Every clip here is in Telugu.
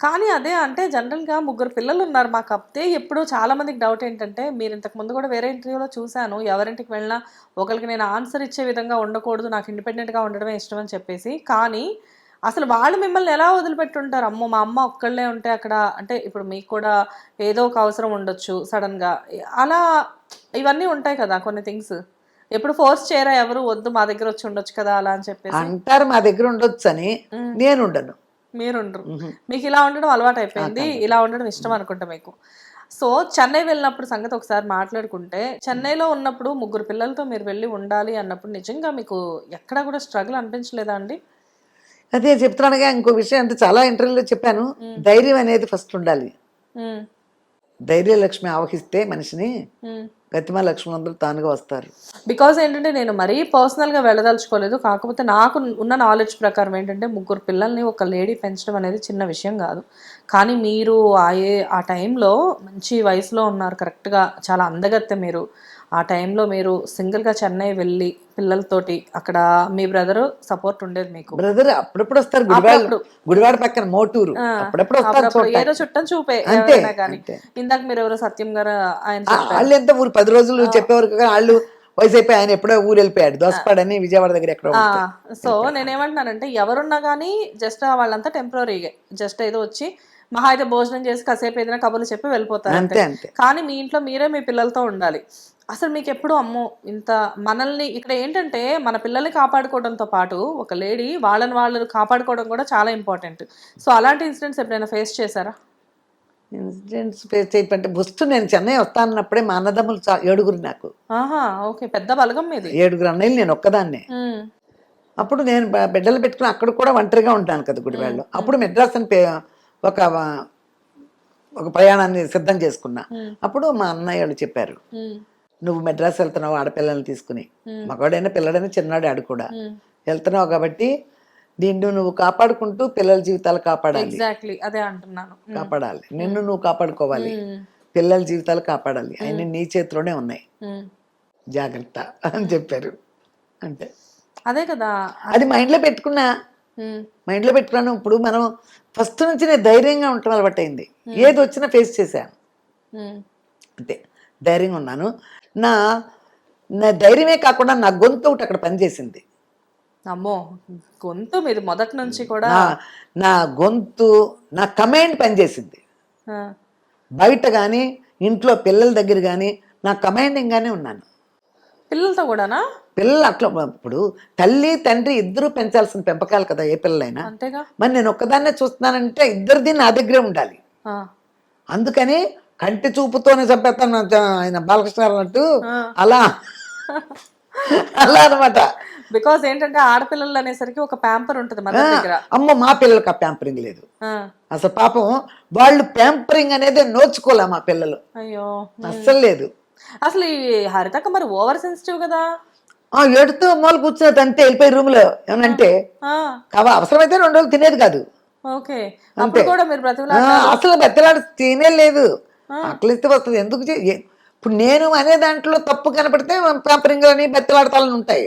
కానీ అదే అంటే జనరల్గా ముగ్గురు పిల్లలు ఉన్నారు మాకు అప్తే ఎప్పుడు చాలా మందికి డౌట్ ఏంటంటే మీరు ఇంతకు ముందు కూడా వేరే ఇంటర్వ్యూలో చూశాను. ఎవరింటికి వెళ్ళినా ఒకరికి నేను ఆన్సర్ ఇచ్చే విధంగా ఉండకూడదు. నాకు ఇండిపెండెంట్గా ఉండడమే ఇష్టం అని చెప్పేసి. కానీ అసలు వాళ్ళు మిమ్మల్ని ఎలా వదిలిపెట్టుంటారు? అమ్మో! మా అమ్మ ఒక్కళ్ళే ఉంటే అక్కడ అంటే ఇప్పుడు మీకు కూడా ఏదో ఒక అవసరం ఉండొచ్చు సడన్గా. అలా ఇవన్నీ ఉంటాయి కదా కొన్ని థింగ్స్. ఎప్పుడు ఫోర్స్ చేయరా ఎవరు? వద్దు మా దగ్గర వచ్చి ఉండొచ్చు కదా అలా అని చెప్పేసి. అంటారు మా దగ్గర ఉండొచ్చు అని నేను ఉండను. మీరుండ్రు. మీకు ఇలా ఉండడం అలవాటు అయిపోయింది. ఇలా ఉండడం ఇష్టం అనుకుంటా మీకు. సో చెన్నై వెళ్ళినప్పుడు సంగతి ఒకసారి మాట్లాడుకుంటే చెన్నైలో ఉన్నప్పుడు ముగ్గురు పిల్లలతో మీరు వెళ్ళి ఉండాలి అన్నప్పుడు నిజంగా మీకు ఎక్కడా కూడా స్ట్రగుల్ అనిపించలేదా అండి? అదే చెప్తున్నానుగా ఇంకో విషయం అంటే చాలా ఇంటర్వ్యూలో చెప్పాను. ధైర్యం అనేది ఫస్ట్ ఉండాలి. ధైర్య లక్ష్మి ఆవహిస్తే మనిషిని. గతిమ లక్ష్మణులందరూ తానుగా వస్తారు. బికాజ్ ఏంటంటే నేను మరీ పర్సనల్గా వెళ్ళదలుచుకోలేదు. కాకపోతే నాకు ఉన్న నాలెడ్జ్ ప్రకారం ఏంటంటే ముగ్గురు పిల్లల్ని ఒక లేడీ పెంచడం అనేది చిన్న విషయం కాదు. కానీ మీరు ఆ ఏ ఆ టైంలో మంచి వయసులో ఉన్నారు. కరెక్ట్గా చాలా అందగత్తె మీరు. ఆ టైంలో మీరు సింగిల్గా చెన్నై వెళ్ళి పిల్లలతోటి అక్కడ మీ బ్రదర్ సపోర్ట్ ఉండేది మీకు? బ్రదర్ అప్పుడప్పుడు వస్తారు గుడివాడ గుడివాడ పక్కన మోటూరు. అప్పుడప్పుడు వస్తారు. ఏదో చుట్టం చూపే ఎవరైనా కానీ. ఇందాక మీరు ఎవరో సత్యం గారు ఆయన వాళ్ళు ఎంత ఊరు? పది రోజులు చెప్పేవారు వాళ్ళు వయసు అయిపోయి ఆయన ఎప్పుడో ఊరు వెళ్ళిపోయాడు. దోసపాడని విజయవాడ దగ్గర ఎక్కడో. సో నేనేమంటున్నానంటే ఎవరున్నా కానీ జస్ట్ వాళ్ళంతా టెంపరీగా. జస్ట్ ఏదో వచ్చి మహా అయితే భోజనం చేసి కాసేపు ఏదైనా కబుర్లు చెప్పి వెళ్ళిపోతారు. అంతే. కానీ మీ ఇంట్లో మీరే మీ పిల్లలతో ఉండాలి. అసలు మీకు ఎప్పుడు అమ్మో ఇంత మనల్ని ఇక్కడ ఏంటంటే మన పిల్లల్ని కాపాడుకోవడంతో పాటు ఒక లేడీ వాళ్ళని వాళ్ళు కాపాడుకోవడం కూడా చాలా ఇంపార్టెంట్. సో అలాంటి ఇన్సిడెంట్స్ ఎప్పుడైనా ఫేస్ చేశారా? ఇన్సిడెంట్స్ ఫేస్ చేయమంటే ఫస్ట్ నేను చెన్నై వస్తానన్నప్పుడే మా అన్నదమ్ములు ఏడుగురు నాకు. ఆహా ఓకే పెద్ద బలగం మీది. ఏడుగురు అన్నయ్యలు నేను ఒక్కదాన్నే. అప్పుడు నేను బిడ్డలు పెట్టుకుని అక్కడ కూడా ఒంటరిగా ఉంటాను కదా గుడివాడలో అప్పుడు మెడ్రాస్ అని ఒక ఒక ప్రయాణాన్ని సిద్ధం చేసుకున్నా. అప్పుడు మా అన్నయ్య వాళ్ళు చెప్పారు. నువ్వు మెడ్రాస్ వెళ్తున్నావు ఆడపిల్లల్ని తీసుకుని. మగవాడైనా పిల్లడైనా చిన్నాడు ఆడు కూడా. వెళ్తున్నావు కాబట్టి దీన్ని నువ్వు కాపాడుకుంటూ పిల్లల జీవితాలు కాపాడాలి. ఎగ్జాక్ట్లీ అదే అంటున్నాను. కాపాడాలి. నిన్ను నువ్వు కాపాడుకోవాలి. పిల్లల జీవితాలు కాపాడాలి. అన్ని నీ చేతిలోనే ఉన్నాయి. జాగ్రత్త అని చెప్పారు. అంటే అదే కదా. అది మైండ్లో పెట్టుకున్నా. మైండ్లో పెట్టుకున్నాను. ఇప్పుడు మనం ఫస్ట్ నుంచి నేను ధైర్యంగా ఉండటం అలవాటైంది. ఏది వచ్చినా ఫేస్ చేశాను. అంతే. ధైర్యంగా ఉన్నాను. నా నా ధైర్యమే కాకుండా నా గొంతు ఒకటి అక్కడ పనిచేసింది. అమ్మో గొంతు మీది మొదటి నుంచి కూడా నా గొంతు నా కమాండ్ పనిచేసింది. బయట కానీ ఇంట్లో పిల్లల దగ్గర కానీ నా కమాండింగ్గానే ఉన్నాను. పిల్లలతో కూడానా? పిల్లలు అట్లా ఇప్పుడు తల్లి తండ్రి ఇద్దరూ పెంచాల్సిన పెంపకాలు కదా ఏ పిల్లలైనా. అంతేగా? మరి నేను ఒక్కదాన్నే చూస్తున్నానంటే ఇద్దరిది నా దగ్గరే ఉండాలి. అందుకని కంటి చూపుతోనే చంపేస్తాను ఆయన బాలకృష్ణ గారు అన్నట్టు. అలా. అలా అనమాట బికాస్ ఏంటంటే ఆడపిల్లలు అనేసరికి ఒక ప్యాంపర్ ఉంటుంది దగ్గర. అమ్మ మా పిల్లలకి ఆ ప్యాంపరింగ్ లేదు. అసలు పాపం వాళ్ళు ప్యాంపరింగ్ అనేది నోచుకోలే మా పిల్లలు. అయ్యో. అస్సలు లేదు. అసలు ఈ హరితక మరి ఓవర్ సెన్సిటివ్ కదా? ఆ ఎడుతూ మూల కూర్చున్నది అంతే వెళ్ళిపోయి రూమ్లో. ఏమనంటే ఆ, కావా అవసరమైతే రెండు రోజులు తినేది కాదు. ఓకే. అప్పుడు కూడా మీరు అసలు బెత్తలాడు తినే లేదు. ఆకలిస్తే వస్తుంది. ఎందుకు ఇప్పుడు నేను అనే దాంట్లో తప్పు కనపడితే ప్యాంపరింగ్ అని బెత్తలాడతాలని ఉంటాయి.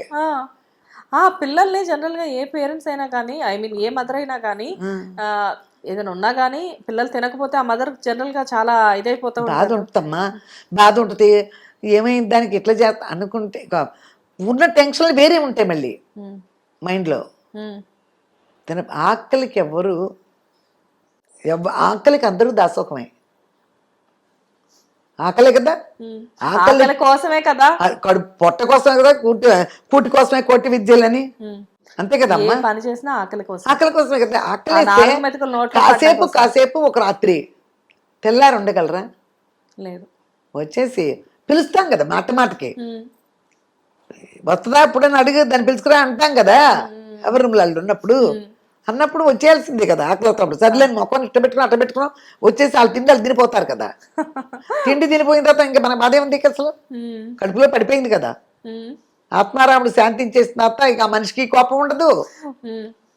ఆ, పిల్లల్ని జనరల్గా ఏ పేరెంట్స్ అయినా కానీ ఐ మీన్ ఏ మదర్ అయినా కానీ ఏదైనా ఉన్నా కానీ పిల్లలు తినకపోతే ఆ మదర్ జనరల్గా చాలా ఇదైపోతూ బాధ ఉంటుందమ్మా. బాధ ఉంటుంది. ఏమైంది దానికి ఎట్లా చేస్తా అనుకుంటే ఉన్న టెన్షన్లు వేరే ఉంటాయి మళ్ళీ. మైండ్లో. తిన ఆకలికి ఎవ్వరు ఎవ ఆకలికి అందరూ దాసోకమే ఆకలే కదా. ఆకలి. కోసమే కదా? కడుపు పొట్ట కోసమే కదా? కూటి కూటి కోసమే కోటి విద్యలని. అంతే కదమ్మా? పని చేసినా ఆకలి కోసం ఆకలి కోసమే కదా? ఆకలి కాసేపు కాసేపు ఒక రాత్రి తెల్లారు ఉండగలరా? లేదు. వచ్చేసి పిలుస్తాం కదా మాట మాటకి. వస్తుందా ఎప్పుడైనా అడిగి దాన్ని పిలుచుకురా అంటాం కదా? ఎవరి రూమ్లో ఉన్నప్పుడు? అన్నప్పుడు వచ్చేయాల్సిందే కదా ఆకలి అవుతాడు సర్లేని మొక్కని ఇట్ట పెట్టుకుని అట్ట పెట్టుకున్నాం. వచ్చేసి వాళ్ళు తిండి వాళ్ళు తినిపోతారు కదా. తిండి తినిపోయిన తర్వాత ఇంకా మన బాధ ఏముంది అసలు? కడుపులో పడిపోయింది కదా. ఆత్మారాముడు శాంతించేసిన తర్వాత ఇక మనిషికి కోపం ఉండదు.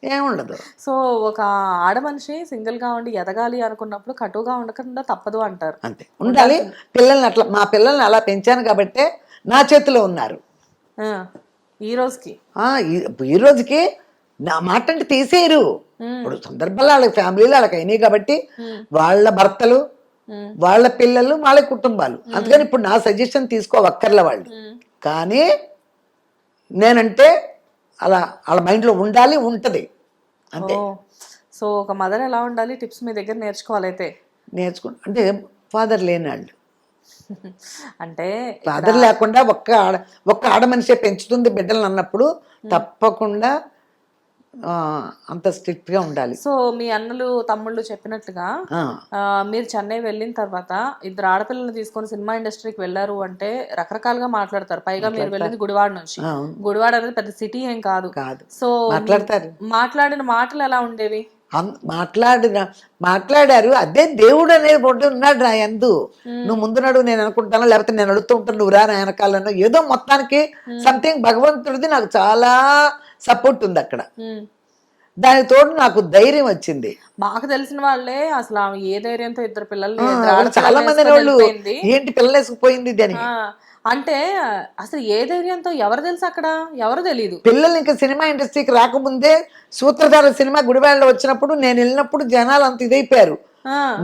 ఏముండదు సో ఒక ఆడ మనిషి సింగిల్గా ఉండి ఎదగాలి అనుకున్నప్పుడు కటువుగా ఉండకుండా తప్పదు అంటారు. అంతే. ఉండాలి. పిల్లల్ని అట్లా మా పిల్లల్ని అలా పెంచాను కాబట్టే నా చేతిలో ఉన్నారు. ఈ రోజుకి. ఈ రోజుకి నా మాట అంటే తీసేయరు ఇప్పుడు సందర్భాలు వాళ్ళకి ఫ్యామిలీలు వాళ్ళకి అయినాయి కాబట్టి వాళ్ళ భర్తలు వాళ్ళ పిల్లలు వాళ్ళ కుటుంబాలు. అందుకని ఇప్పుడు నా సజెషన్ తీసుకోవక్కర్లే వాళ్ళు. కానీ నేనంటే అలా వాళ్ళ మైండ్లో ఉండాలి ఉంటది. అంతే. సో ఒక మదర్ ఎలా ఉండాలి? టిప్స్ మీ దగ్గర నేర్చుకోవాలైతే నేర్చుకు అంటే ఫాదర్ లేని వాళ్ళు అంటే ఫాదర్ లేకుండా ఒక్క ఆడ ఒక్క ఆడ మనిషే పెంచుతుంది బిడ్డలు అన్నప్పుడు తప్పకుండా అంత strict గా ఉండాలి. సో మీ అన్నలు తమ్ముళ్ళు చెప్పినట్లుగా మీరు చెన్నై వెళ్ళిన తర్వాత ఇద్దరు ఆడపిల్లల్ని తీసుకొని సినిమా ఇండస్ట్రీకి వెళ్ళారు అంటే రకరకాలుగా మాట్లాడతారు. పైగా మీరు వెళ్ళింది గుడివాడ నుంచి. గుడివాడ అనేది పెద్ద సిటీ ఏం కాదు. కాదు. సో మాట్లాడతారు. మాట్లాడిన మాటలు ఎలా ఉండేవి? మాట్లాడిన మాట్లాడారు. అదే దేవుడు అనేది ఒకటి ఉన్నాడు నా ఎందు నువ్వు ముందు నడు నేను అనుకుంటాను? లేకపోతే నేను అడుగుతూ ఉంటాను నువ్వు రా నా వెనకాలను ఏదో మొత్తానికి సంథింగ్ భగవంతుడిది నాకు చాలా సపోర్ట్ ఉంది అక్కడ. దానికి తోడు నాకు ధైర్యం వచ్చింది. మాకు తెలిసిన వాళ్ళే అసలు ఏ ధైర్యంతో ఇద్దరు ఆడపిల్లల్ని చాలా మంది వాళ్ళు. ఏంటి పిల్లలు వేసుకుపోయింది దాని ఆ, అంటే అసలు ఏ ధైర్యంతో ఎవరు తెలుసు అక్కడ? ఎవరు తెలీదు. పిల్లలు ఇంకా సినిమా ఇండస్ట్రీకి రాకముందే సూత్రధార సినిమా గుడివాడలో వచ్చినప్పుడు నేను వెళ్ళినప్పుడు జనాలు అంత ఇదైపోయారు.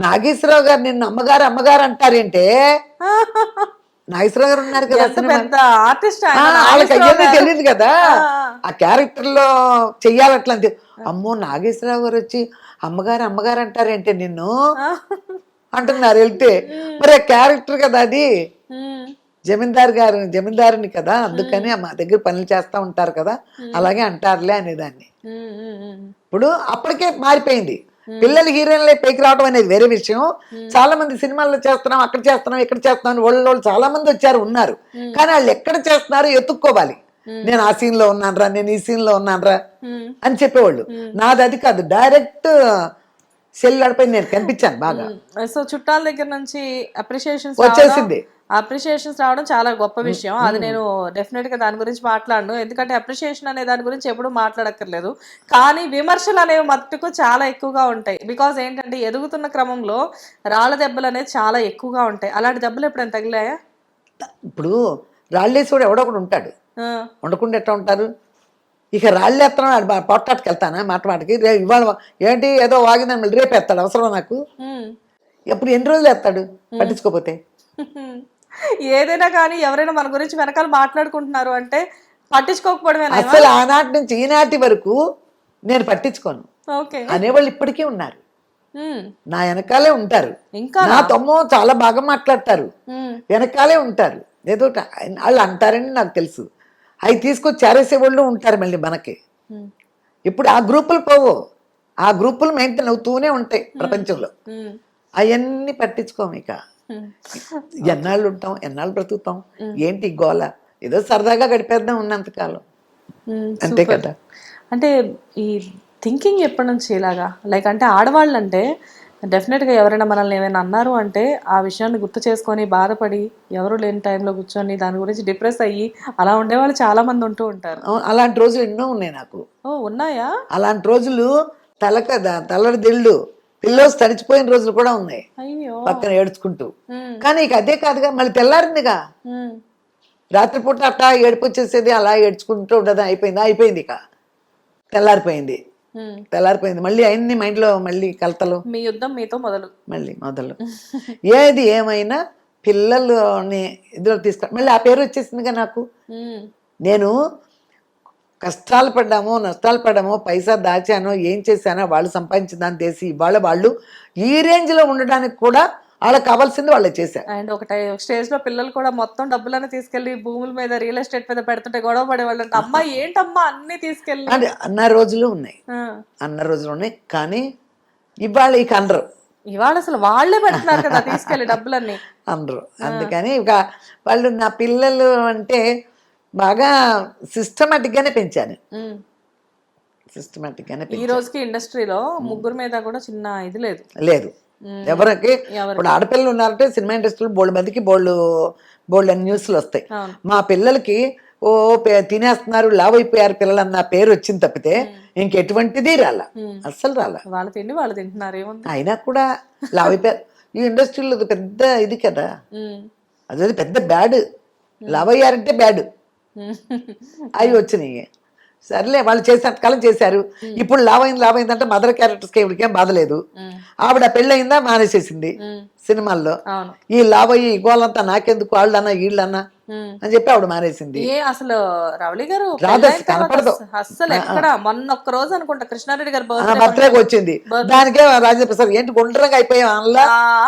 నాగేశ్వరరావు గారు నిన్ను అమ్మగారు అమ్మగారు అంటారేంటే? నాగేశ్వరరావు గారు ఉన్నారు కదా పెద్ద ఆర్టిస్ట్ వాళ్ళకి తెలియదు కదా. ఆ. క్యారెక్టర్లో చెయ్యాలట్లా అమ్మో నాగేశ్వరరావు గారు వచ్చి అమ్మగారు అమ్మగారు అంటారేంటే నిన్ను? అంటున్నారు వెళ్తే. మరి ఆ క్యారెక్టర్ కదా అది? జమీందార్ గారు జమీందారుని కదా అందుకని మా దగ్గర పనులు చేస్తా ఉంటారు కదా అలాగే అంటారులే అనేదాన్ని. ఇప్పుడు అప్పటికే మారిపోయింది. పిల్లలు హీరోయిన్లే పైకి రావడం అనేది వేరే విషయం. చాలా మంది సినిమాల్లో చేస్తున్నాం అక్కడ చేస్తున్నాం ఇక్కడ చేస్తున్నాం వాళ్ళు వాళ్ళు చాలా మంది వచ్చారు ఉన్నారు. కానీ వాళ్ళు ఎక్కడ చేస్తున్నారు ఎత్తుక్కోవాలి. నేను ఆ సీన్లో ఉన్నానరా నేను ఈ సీన్లో ఉన్నానరా అని చెప్పేవాళ్ళు. నాది అది కాదు డైరెక్ట్ సెల్ నడిపై నేను కనిపించాను బాగా. సో చుట్టాల దగ్గర నుంచి అప్రిషియేషన్స్ వచ్చేసింది. అప్రిషియేషన్స్ రావడం చాలా గొప్ప విషయం. అది నేను డెఫినెట్గా దాని గురించి మాట్లాడను. ఎందుకంటే అప్రిషియేషన్ అనే దాని గురించి ఎప్పుడు మాట్లాడక్కర్లేదు. కానీ విమర్శలు అనేవి మట్టుకు చాలా ఎక్కువగా ఉంటాయి. బికాజ్ ఏంటంటే ఎదుగుతున్న క్రమంలో రాళ్ళ దెబ్బలు అనేది చాలా ఎక్కువగా ఉంటాయి. అలాంటి దెబ్బలు ఎప్పుడైనా తగిలాయా? ఇప్పుడు రాళ్ళేసి కూడా ఎవడో ఒకడు ఉంటాడు. ఉండకుండా ఎట్లా ఉంటారు? ఇక రాళ్ళు ఎత్తడం పొట్టాటికి వెళ్తానా మాట మాటకి? రే ఇవాళ ఏంటి ఏదో వాగిందని మళ్ళీ రేపు ఎత్తాడు అవసరం నాకు. ఎప్పుడు ఎన్ని రోజులు ఎత్తాడు పట్టించుకోపోతే? ఏదైనా కానీ ఎవరైనా మన గురించి వెనకాల మాట్లాడుకుంటున్నారు అంటే పట్టించుకోకపోవడమేనా అసలు ఆనాటి నుంచి ఈనాటి వరకు నేను పట్టించుకోను. ఓకే. అనేవాళ్ళు ఇప్పటికీ ఉన్నారు. నా వెనకాలే ఉంటారు. ఇంకా? నా తమ్ము చాలా బాగా మాట్లాడతారు. వెనకాలే ఉంటారు. ఏదో వాళ్ళు అంటారని నాకు తెలుసు. అవి తీసుకొచ్చి చేరేసే వాళ్ళు ఉంటారు మళ్ళీ మనకి. ఇప్పుడు ఆ గ్రూపులు పోవు. ఆ గ్రూపులు మెయింటైన్ అవుతూనే ఉంటాయి ప్రపంచంలో. అవన్నీ పట్టించుకోము ఇక. ఎన్నాళ్ళు ఉంటాం ఎన్నాళ్ళు బ్రతుకుతాం ఏంటి గోల? ఏదో సరదాగా గడిపేద్దాం ఉన్నంతకాలం. అంతే కదా? అంటే ఈ థింకింగ్ ఎప్పటి నుంచి ఇలాగా? లైక్ అంటే ఆడవాళ్ళు అంటే డెఫినెట్గా ఎవరైనా మనల్ని ఏమైనా అన్నారు అంటే ఆ విషయాన్ని గుర్తు చేసుకొని బాధపడి ఎవరు లేని టైంలో కూర్చొని దాని గురించి డిప్రెస్ అయ్యి అలా ఉండేవాళ్ళు చాలా మంది ఉంటూ ఉంటారు. అలాంటి రోజులు ఎన్నో ఉన్నాయి నాకు. ఓ ఉన్నాయా? అలాంటి రోజులు తలక తల్లడి దిళ్ళు పిల్లోస్ తడిచిపోయిన రోజులు కూడా ఉన్నాయి. పక్కన ఏడ్చుకుంటూ. కానీ ఇక అదే కాదుగా మళ్ళీ తెల్లారిందిగా. రాత్రిపూట అట్టా ఏడుపు వచ్చేసేది అలా ఏడ్చుకుంటూ ఉండదు అయిపోయింది అయిపోయింది ఇక. తెల్లారిపోయింది. తెల్లారిపోయింది. మళ్ళీ అన్ని మైండ్లో మళ్ళీ కలతలు. మీ యుద్ధం మీతో మొదలు. మళ్ళీ మొదలు. ఏది ఏమైనా పిల్లలని ఇదిలో తీసుకు మళ్ళీ ఆ పేరు వచ్చేసిందిగా నాకు. నేను కష్టాలు పడ్డామో నష్టాలు పడ్డామో పైసా దాచానో ఏం చేశానో వాళ్ళు సంపాదించిన దాన్ని తీసి ఇవాళ వాళ్ళు ఈ రేంజ్లో ఉండడానికి కూడా వాళ్ళకి కావాల్సింది వాళ్ళు చేశారు. అండ్ ఒక స్టేజ్లో పిల్లలు కూడా మొత్తం డబ్బులన్నీ తీసుకెళ్ళి భూముల మీద రియల్ ఎస్టేట్ మీద పెడుతుంటే గొడవ పడేవాళ్ళు. అమ్మా ఏంటమ్మా అన్ని తీసుకెళ్ళి? అంటే అన్న రోజులు ఉన్నాయి. అన్న రోజులు ఉన్నాయి. కానీ ఇవాళ ఇక అనరు ఇవాళ అసలు వాళ్ళే పెడుతున్నారు కదా తీసుకెళ్ళి డబ్బులన్నీ. అనరు అందుకని ఇక వాళ్ళు నా పిల్లలు అంటే బాగా సిస్టమేటిక్గానే పెంచాను. సిస్టమేటిక్గానే ఈ రోజుకి ఇండస్ట్రీలో ముగ్గురు మీద కూడా చిన్న ఇది లేదు. లేదు. ఎవరికి? ఎవరు ఇప్పుడు ఆడపిల్లలు ఉన్నారంటే సినిమా ఇండస్ట్రీలో బోల్డ్ మందికి బోల్డ్ బోల్డ్ అని న్యూస్లు వస్తాయి. మా పిల్లలకి ఓ పే- తినేస్తున్నారు లావ్ అయిపోయారు పిల్లలు అన్న పేరు వచ్చింది తప్పితే ఇంకెటువంటిది రాల. అస్సలు రాల. వాళ్ళ తిండి వాళ్ళు తింటున్నారు అయినా కూడా లావ్ అయిపోయారు ఈ ఇండస్ట్రీలో పెద్ద ఇది కదా. అదే పెద్ద బ్యాడ్. లావ్ అయ్యారంటే బ్యాడ్. అవి వచ్చినాయి. సర్లే వాళ్ళు చేసినంత కాలం చేశారు. ఇప్పుడు లావైంది అంటే మదర్ క్యారెక్టర్స్కి ఇవిడికేం బాధలేదు. ఆవిడ పెళ్ళయిందా మానేసేసింది సినిమాల్లో. ఈ లావయ్యి ఈ గోలంతా నాకెందుకు? వాళ్ళన్నా వీళ్ళన్నా. అని చెప్పి ఆవిడ మానేసింది. అసలు రవళి గారు కనపడదు. అస్సలు ఎక్కడ? మొన్న ఒక్క రోజు అనుకుంటా కృష్ణారెడ్డి గారు బర్త్డేకి వచ్చింది. దానికే రాజేంద్ర ప్రసాద్ ఏంటి గుండ్రంగా అయిపోయాం అందులో.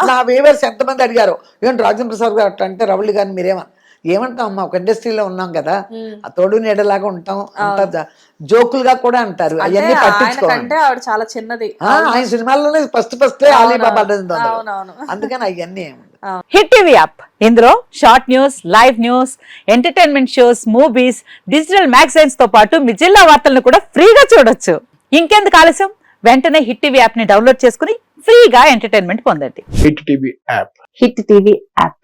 నా వేవర్స్ ఎంతమంది అడిగారు? ఏంటి రాజేంద్ర ప్రసాద్ గారు అంటే రవళి గారిని మీరేమన్నా ఏమంటాం అమ్మా? ఒక ఇండస్ట్రీలో ఉన్నాం కదా. ఆ తోడు నీడలాగా ఉంటాం. జ- జోకులుగా కూడా అంటారు. అంటే అవన్నీ ఆయన పట్టించుకోవాలి కంటే ఆవిడ చాలా చిన్నది. ఆ, ఆయన సినిమాల్లోనే ఫస్ట్ ఫస్ట్ అందుకని అవన్నీ హిట్ టీవీ యాప్. ఇందులో short news live news entertainment shows movies digital మ్యాగజైన్స్తో పాటు మీ జిల్లా వార్తలను కూడా ఫ్రీగా చూడొచ్చు. ఇంకెందుకు ఆలస్యం? వెంటనే హిట్ టీవీ యాప్ని డౌన్లోడ్ చేసుకుని ఫ్రీగా ఎంటర్టైన్మెంట్ పొందండి. Hit TV app. Hit TV app.